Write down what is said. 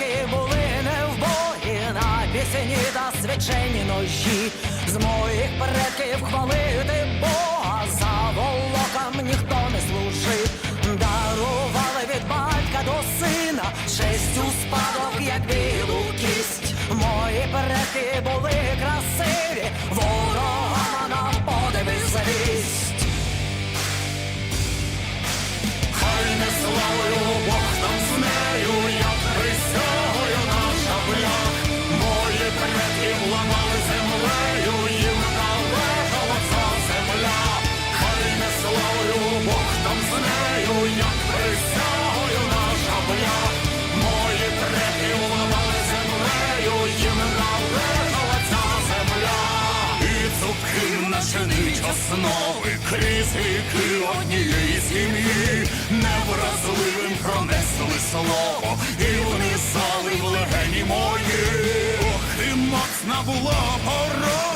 предки були не вбогі на пісені та свячені ножі. З моїх предків хвалити Бога за волоком ніхто не служив. Дарували від батька до сина честь у спадок, як білу кість. Мої предки були красиві, основи критики однієї сім'ї, невразливим пронесли слово, і внизали в легені мої. Ох, і моцна була пора,